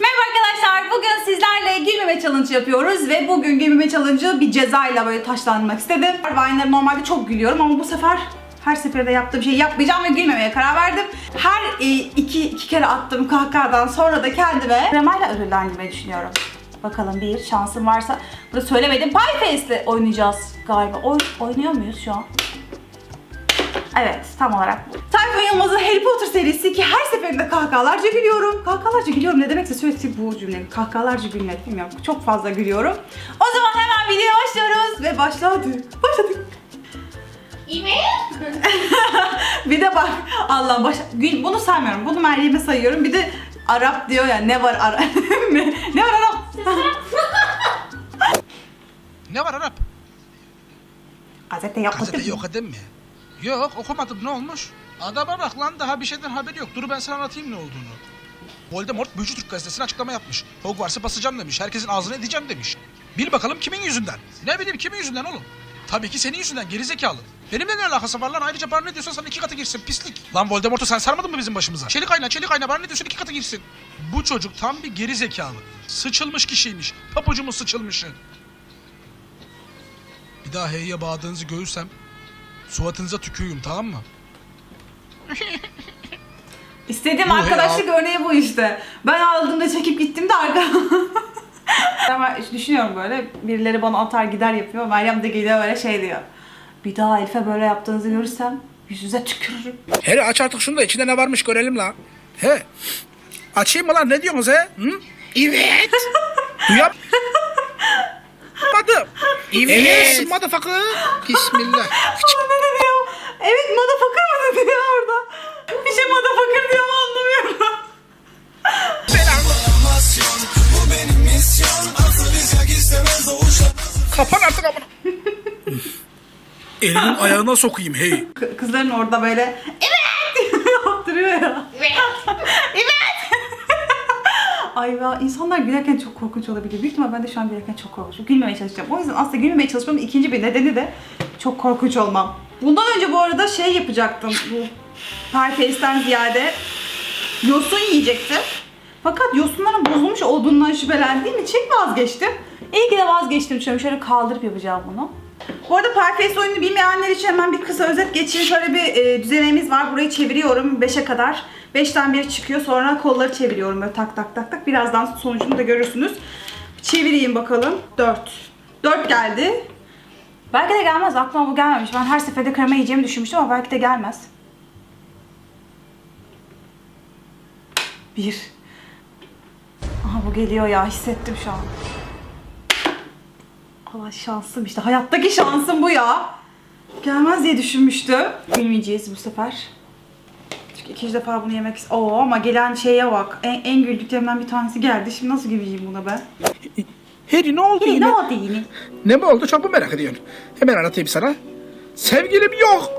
Merhaba arkadaşlar. Bugün sizlerle gülmeme challenge yapıyoruz ve bugün gülmeme challenge'ı bir cezayla böyle taşlandırmak istedim. Vine'ları normalde çok gülüyorum ama bu sefer her seferinde yaptığım şeyi yapmayacağım ve gülmemeye karar verdim. Her e, iki, iki kere attığım kahkahadan sonra da kendime kremayla ödüllendirmeyi düşünüyorum. Bakalım bir şansım varsa. Burada söylemedim. Pie Face'le oynayacağız galiba. Oy, oynuyor muyuz şu an? Evet, tam olarak bu. Tayfun Yılmaz'ın Harry Potter serisi ki her seferinde kahkahalarca gülüyorum. Kahkahalarca gülüyorum ne demekse sürekli bu cümle. Kahkahalarca gülmek bilmiyorum. Çok fazla gülüyorum. O zaman hemen videoya başlıyoruz ve başladık. Başladık. E-mail? Bir de bak Allah baş... Gül, bunu saymıyorum. Bunu Meryem'e sayıyorum. Bir de Arap diyor ya ne var Arap? ne, ne var Arap? Ne var Arap? Gazete yapmadım. Gazete yok edin mi? Yok okumadım ne olmuş? Adama bak lan daha bir şeyden haberi yok. Dur ben sana anlatayım ne olduğunu. Voldemort Büyücü Türk gazetesine açıklama yapmış. Hogwarts'ı basacağım demiş. Herkesin ağzını edeceğim demiş. Bil bakalım kimin yüzünden? Ne bileyim kimin yüzünden oğlum? Tabii ki senin yüzünden gerizekalı. Benimle ne alakası var lan? Ayrıca bana ne diyorsan sana iki katı girsin pislik. Lan Voldemort'u sen sarmadın mı bizim başımıza? Çelik ayna çelik ayna bana ne diyorsan iki katı girsin. Bu çocuk tam bir gerizekalı. Sıçılmış kişiymiş. Papucumun sıçılmışı. Bir daha heyye bağladığınızı görürsem suratınıza tükürüyorum tamam mı? İstediğim Bu arkadaşlık ya. örneği bu işte. Ben aldığımda çekip gittim de arka... Ama düşünüyorum böyle birileri bana atar gider yapıyor. Meryem de geliyor böyle şey diyor. Bir daha Elif'e böyle yaptığınızı görürsem yüzüze tükürürüm. Hele aç artık şunu da içinde ne varmış görelim la. He. Açayım mı lan ne diyorsunuz he? Hı? Evet. Duyam. Madım. Evet. evet. Motherfucker. Bismillah. ne dedi ya? Evet motherfucker mı dedi ya orada? Bir şey motherfucker diyor ama anlamıyorum. Kapan artık amına. Elimin ayağına sokayım hey. Kızların orada böyle evet yaptırıyor ya. Evet. Evet. Ay ya insanlar gülerken çok korkunç olabilir. Büyük ihtimal ben de şu an gülerken çok korkunç. Gülmemeye çalışacağım. O yüzden aslında gülmemeye çalışmamın ikinci bir nedeni de çok korkunç olmam. Bundan önce bu arada şey yapacaktım. Bu Pie ziyade yosun yiyecektim. Fakat yosunların bozulmuş olduğundan şüphelendiğim için vazgeçtim. İyi ki de vazgeçtim. Şöyle, şöyle kaldırıp yapacağım bunu. Bu arada Pie oyununu bilmeyenler için hemen bir kısa özet geçeyim. Şöyle bir e, düzenimiz var. Burayı çeviriyorum 5'e kadar. 5'ten biri çıkıyor. Sonra kolları çeviriyorum böyle tak tak tak tak. Birazdan sonucunu da görürsünüz. Çevireyim bakalım. 4. 4 geldi. Belki de gelmez. Aklıma bu gelmemiş. Ben her seferinde krema yiyeceğimi düşünmüştüm ama belki de gelmez. 1. Aha bu geliyor ya. Hissettim şu an. Allah şansım işte. Hayattaki şansım bu ya. Gelmez diye düşünmüştüm. Gülmeyeceğiz bu sefer. Çünkü ikinci defa bunu yemek Oo ama gelen şeye bak. En, en güldüklerimden bir tanesi geldi. Şimdi nasıl güleceğim buna ben? Harry ne oldu İyi yine? ne oldu yine? Ne mi oldu çok mu merak ediyorsun? Hemen anlatayım sana. Sevgilim yok.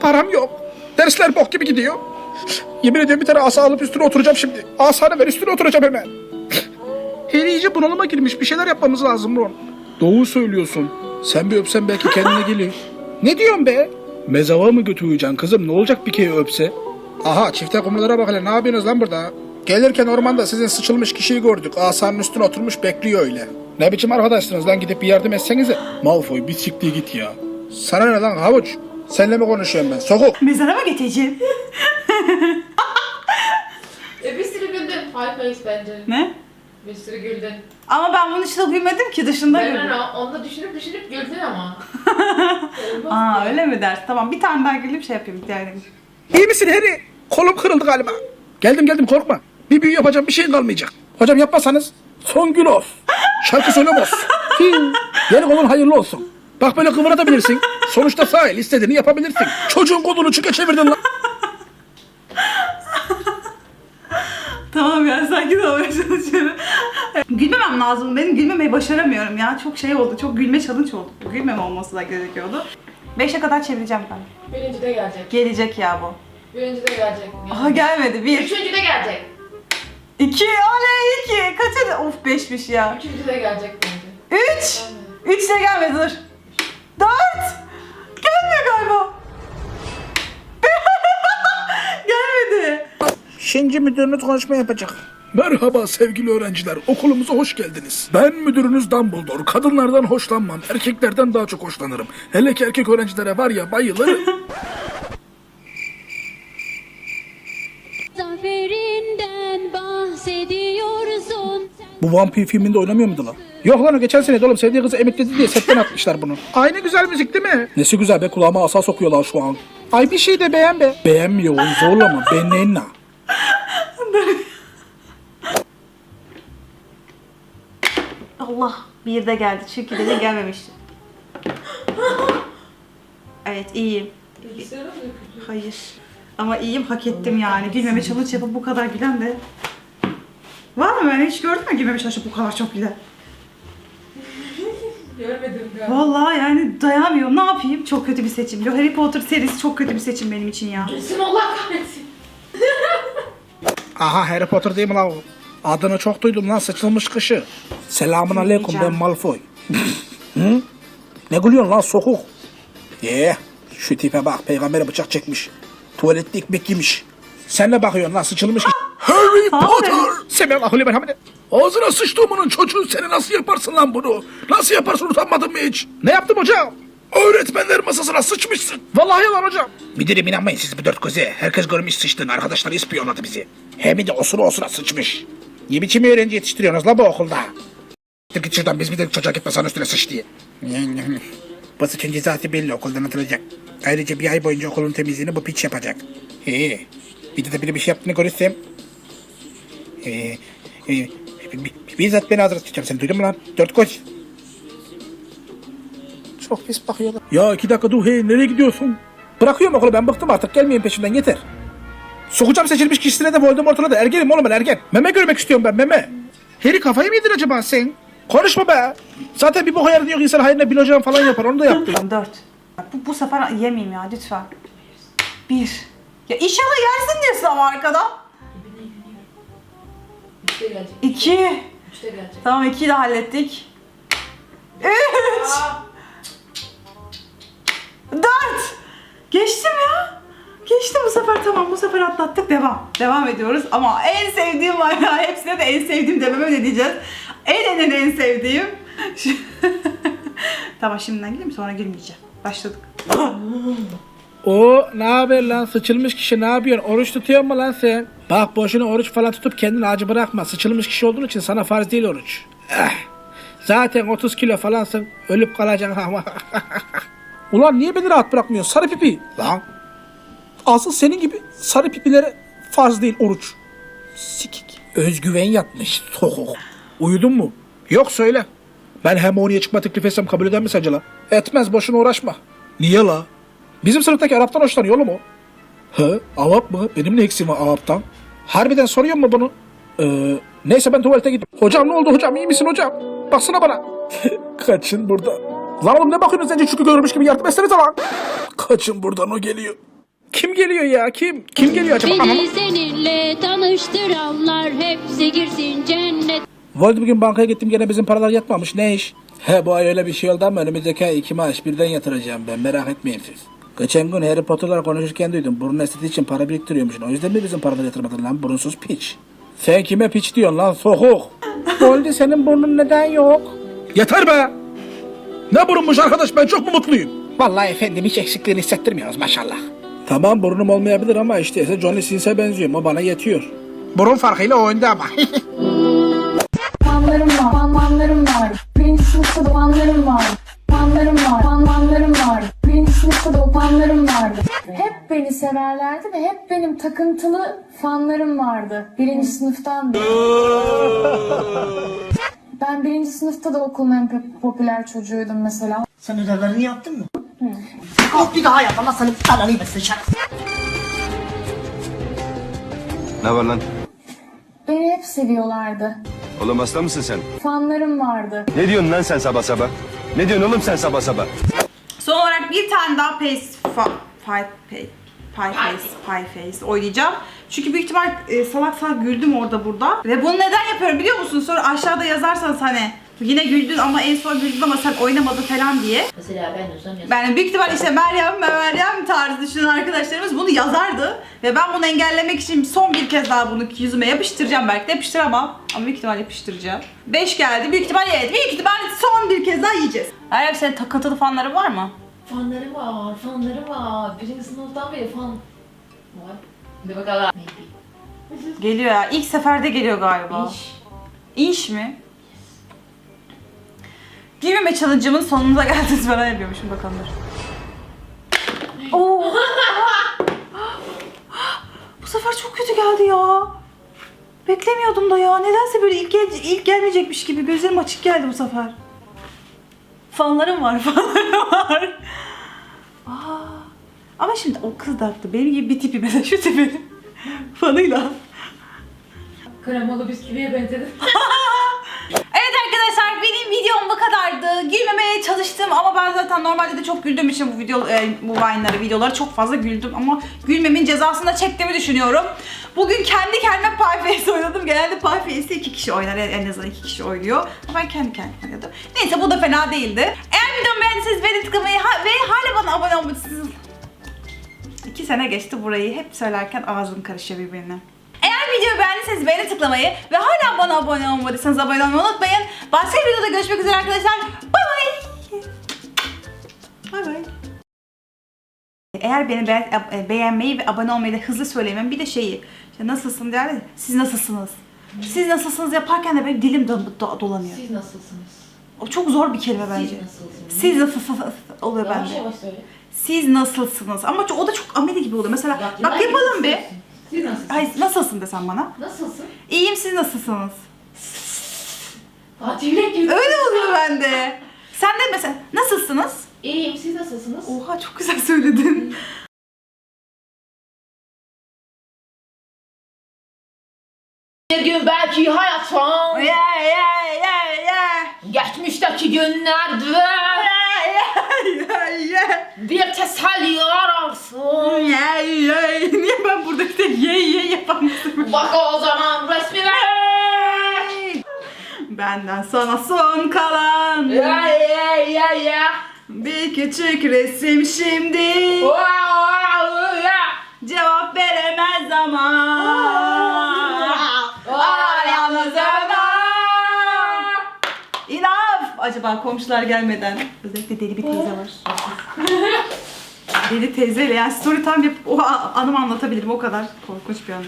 Param yok. Dersler bok gibi gidiyor. Yemin ediyorum bir tane asa alıp üstüne oturacağım şimdi. Asanı ver üstüne oturacağım hemen. Harry iyice bunalıma girmiş. Bir şeyler yapmamız lazım Ron. Doğru söylüyorsun. Sen bir öpsen belki kendine gelir. Ne diyorsun be? Mezava mı götüreceksin kızım? Ne olacak bir kere öpse? Aha çifte kumrulara bak hele ne yapıyorsunuz lan burada? Gelirken ormanda sizin sıçılmış kişiyi gördük. Asanın üstüne oturmuş bekliyor öyle. Ne biçim arkadaşsınız lan gidip bir yardım etsenize. Malfoy bir siktir git ya. Sana ne lan havuç? Seninle mi konuşuyorum ben? Sokuk. Mezara mı getireceğim? E, bir sürü. High face bence. ne? Bir sürü güldün. Ama ben bunun dışında gülmedim ki dışında Ben güldüm. onu, onu da düşünüp düşünüp güldün ama. Olmaz Aa ki. öyle mi dersin? Tamam bir tane daha gülüp şey yapayım. Yani. İyi misin Harry? Kolum kırıldı galiba. Geldim geldim korkma. Bir büyü yapacağım bir şeyin kalmayacak. Hocam yapmasanız son gün olsun. Şarkı söylemez. Yeni kolun hayırlı olsun. Bak böyle kıvırabilirsin. Sonuçta sahil istediğini yapabilirsin. Çocuğun kolunu çıka çevirdin lan. Tamam ya sakin olmaya çalışıyorum. Gülmemem lazım. Benim gülmemeyi başaramıyorum ya. Çok şey oldu. Çok gülme challenge oldu. Gülmeme olması da gerekiyordu. 5'e kadar çevireceğim ben. Birinci de gelecek. Gelecek ya bu. Birinci de gelecek. Aha gelmedi. 1. Üçüncü de gelecek. 2. Oley 2. Kaçırdı? Of 5'miş ya. Üçüncü de gelecek bence. 3. 3 de gelmedi dur. 4. Gelmiyor galiba. Gelmedi. Şimdi müdürünüz konuşma yapacak. Merhaba sevgili öğrenciler, okulumuza hoş geldiniz. Ben müdürünüz Dumbledore. Kadınlardan hoşlanmam, erkeklerden daha çok hoşlanırım. Hele ki erkek öğrencilere var ya bayılırım. Zaferinden bahsediyorsun. Bu Vampir filminde oynamıyor muydu lan? Yok lan o geçen sene oğlum sevdiği kızı emekledi diye setten atmışlar bunu. Aynı güzel müzik değil mi? Nesi güzel be kulağıma asa sokuyorlar şu an. Ay bir şey de beğen be. Beğenmiyor oğlum zorlama benenna. Allah bir de geldi. Çünkü de gelmemişti. Evet iyiyim. Hayır. Ama iyiyim hak ettim yani. Gülmeme challenge yapıp bu kadar gülen de. Var mı böyle hiç gördün mü gülmeme challenge bu kadar çok gülen? Görmedim galiba. Vallahi yani dayanamıyorum. Ne yapayım? Çok kötü bir seçim. Yo, Harry Potter serisi çok kötü bir seçim benim için ya. Kesin Allah kahretsin. Aha Harry Potter değil mi lan o? Adını çok duydum lan sıçılmış kışı. Selamun aleyküm ben. Malfoy. Hı? Ne gülüyorsun lan sokuk? Ye şu tipe bak peygambere bıçak çekmiş. Tuvalette ekmek yemiş. Sen ne bakıyorsun lan sıçılmış kışı? Harry Potter! Semelahü limen Ağzına sıçtığımının çocuğu seni nasıl yaparsın lan bunu? Nasıl yaparsın utanmadın mı hiç? Ne yaptım hocam? Öğretmenler masasına sıçmışsın. Vallahi yalan hocam. Müdürüm inanmayın siz bu dört göze. Herkes görmüş sıçtığını. Arkadaşlar ispiyonladı bizi. Hem de osura osura sıçmış. Ne biçim öğrenci yetiştiriyorsunuz la bu okulda? Git git şuradan biz bir de çocuğa gitme sana üstüne sıç diye. bu sıçın cezası belli okuldan atılacak. Ayrıca bir ay boyunca okulun temizliğini bu piç yapacak. Ee, bir de biri bir şey yaptığını görürsem ee, e, bi- bi- bizzat ben hazır tutacağım seni duydun mu lan? Dört koç. Çok pis bakıyorlar. Ya iki dakika dur hey nereye gidiyorsun? Bırakıyorum okulu ben bıktım artık gelmeyin peşimden yeter. Sokacağım seçilmiş kişisine de Voldemort'una da ergenim oğlum ben ergen. Meme görmek istiyorum ben meme. Harry kafayı mı yedin acaba sen? Konuşma be. Zaten bir boka yaradın yok insan hayrına bir hocam falan yapar onu da yaptı. Tamam dört. Bu, bu sefer yemeyeyim ya lütfen. Bir. Ya inşallah yersin diyorsun ama arkada. İki. Tamam ikiyi de hallettik. Üç. Dört. Geçtim ya. Geçtim bu sefer tamam bu sefer atlattık devam. Devam ediyoruz ama en sevdiğim var ya hepsine de en sevdiğim dememe ne diyeceğiz. En en en en sevdiğim. tamam şimdiden gireyim sonra girmeyeceğim. Başladık. O ne haber lan sıçılmış kişi ne yapıyorsun? Oruç tutuyor mu lan sen? Bak boşuna oruç falan tutup kendini acı bırakma. Sıçılmış kişi olduğun için sana farz değil oruç. Eh. Zaten 30 kilo falansın. Ölüp kalacaksın ama. Ulan niye beni rahat bırakmıyorsun sarı pipi? Lan. Asıl senin gibi sarı pipilere farz değil oruç. Sikik. Özgüven yatmış. Sokuk. Uyudun mu? Yok söyle. Ben hem oraya çıkma teklif etsem kabul eder mi sence la? Etmez boşuna uğraşma. Niye la? Bizim sınıftaki Arap'tan hoşlanıyor oğlum o. He? Arap mı? Benim ne eksiğim var Arap'tan? Harbiden soruyor mu bunu? Ee, neyse ben tuvalete gidiyorum. Hocam ne oldu hocam? İyi misin hocam? Baksana bana. Kaçın burada. Lan oğlum ne bakıyorsunuz sence çünkü görmüş gibi yardım etsenize lan. Kaçın buradan o geliyor. Kim geliyor ya? Kim? Kim geliyor acaba? Anam. Beni seninle tanıştıranlar hepsi girsin cennet. Voldi bugün bankaya gittim gene bizim paralar yatmamış. Ne iş? He bu ay öyle bir şey oldu ama önümüzdeki ay iki maaş birden yatıracağım ben merak etmeyin siz. Geçen gün Harry Potter'la konuşurken duydum. Burun estetiği için para biriktiriyormuşsun. O yüzden mi bizim paraları yatırmadın lan burunsuz piç? Sen kime piç diyorsun lan sokuk? Voldi senin burnun neden yok? Yeter be! Ne burunmuş arkadaş ben çok mu mutluyum? Vallahi efendim hiç eksikliğini hissettirmiyoruz maşallah. Tamam burnum olmayabilir ama işte Johnny Sins'e benziyorum o bana yetiyor. Burun farkıyla o önde ama. Fanlarım var, fan fanlarım var. Birinci sınıfta da fanlarım var. Fanlarım var, fan fanlarım var. Birinci sınıfta da o fanlarım vardı. Hep beni severlerdi ve hep benim takıntılı fanlarım vardı. Birinci sınıftan beri. Ben birinci sınıfta da okulun en pop- popüler çocuğuydum mesela. Sen ödevlerini yaptın mı? Kalk bir daha yap Allah senin belanı versin. Ne var lan? Beni hep seviyorlardı. Oğlum hasta mısın sen? Fanlarım vardı. Ne diyorsun lan sen sabah sabah? Ne diyorsun oğlum sen sabah sabah? Son olarak bir tane daha Pace fa, Pie, Pie, Pie Face, Pie Face oynayacağım. Çünkü büyük ihtimal e, salak salak güldüm orada burada. Ve bunu neden yapıyorum biliyor musun? Sonra aşağıda yazarsanız hani Yine güldün ama en son güldün ama sen oynamadın falan diye. Mesela ben olsam yazarım. Ben büyük ihtimal işte Meryem Meryem tarzı düşünen arkadaşlarımız bunu yazardı. Ve ben bunu engellemek için son bir kez daha bunu yüzüme yapıştıracağım. Belki de yapıştıramam. Ama büyük ihtimal yapıştıracağım. 5 geldi. Büyük ihtimal evet. Büyük ihtimal son bir kez daha yiyeceğiz. Meryem senin takıntılı fanların var mı? Fanlarım var, fanlarım var. Birinci sınıftan beri fan var. Bir bakalım. Geliyor ya. İlk seferde geliyor galiba. İş. İnş mi? Gülmeme challenge'ımın sonuna geldiniz falan yapıyormuşum bakalım dur. Oo. Bu sefer çok kötü geldi ya. Beklemiyordum da ya. Nedense böyle ilk, gel ilk gelmeyecekmiş gibi gözlerim açık geldi bu sefer. Fanlarım var, fanlarım var. Aa. Ama şimdi o kız da haklı. Benim gibi bir tipi mesela şu tipi. Fanıyla. Kremalı bisküviye benzedim. Evet arkadaşlar benim videom kadardı. Gülmemeye çalıştım ama ben zaten normalde de çok güldüğüm için bu video e, bu Vine'ları, videoları çok fazla güldüm ama gülmemin cezasını da çektiğimi düşünüyorum. Bugün kendi kendime Pie oynadım. Genelde Pie iki kişi oynar. En azından iki kişi oynuyor. Ama ben kendi kendime oynadım. Neyse bu da fena değildi. Eğer videomu beğendiyseniz beğeni tıklamayı ha- ve hala bana abone olmayı İki sene geçti burayı hep söylerken ağzım karışıyor birbirine. Videoyu beğendiyseniz beğeni tıklamayı ve hala bana abone olmadıysanız abone olmayı unutmayın. Başka bir videoda görüşmek üzere arkadaşlar. Bay bay. Bay bay. Eğer beni beğen- e, beğenmeyi ve abone olmayı da hızlı söylemem bir de şeyi işte nasılsın der ya, siz nasılsınız? Siz nasılsınız yaparken de benim dilim do- do- dolanıyor. Siz nasılsınız? O çok zor bir kelime Siz bence. nasılsınız? Siz nasılsınız oluyor Yavaş bende. yavaş söyle. Siz nasılsınız? Ama o da çok ameli gibi oluyor. Mesela bak yapalım bir. Siz nasılsınız? Hayır nasılsın desem bana. Nasılsın? İyiyim siz nasılsınız? Fatih Yürek gibi. Öyle oluyor bende. Sen de mesela nasılsınız? İyiyim, siz nasılsınız? Oha çok güzel söyledin. Bir gün belki hayatım Yeah yeah yeah yeah. geçmişteki günlerde. Bir teselli ararsın. Yeah yeah. Niye ben burada işte ye ye yapamıyorum? Bak o zaman resmime. Benden sana son kalan Ya ya ya ya. bir küçük resim şimdi. Wow. Cevap veremez ama. Acaba komşular gelmeden özellikle deli bir teyze var. deli teyzeyle yani story time yapıp o anımı anlatabilirim o kadar korkunç bir anı.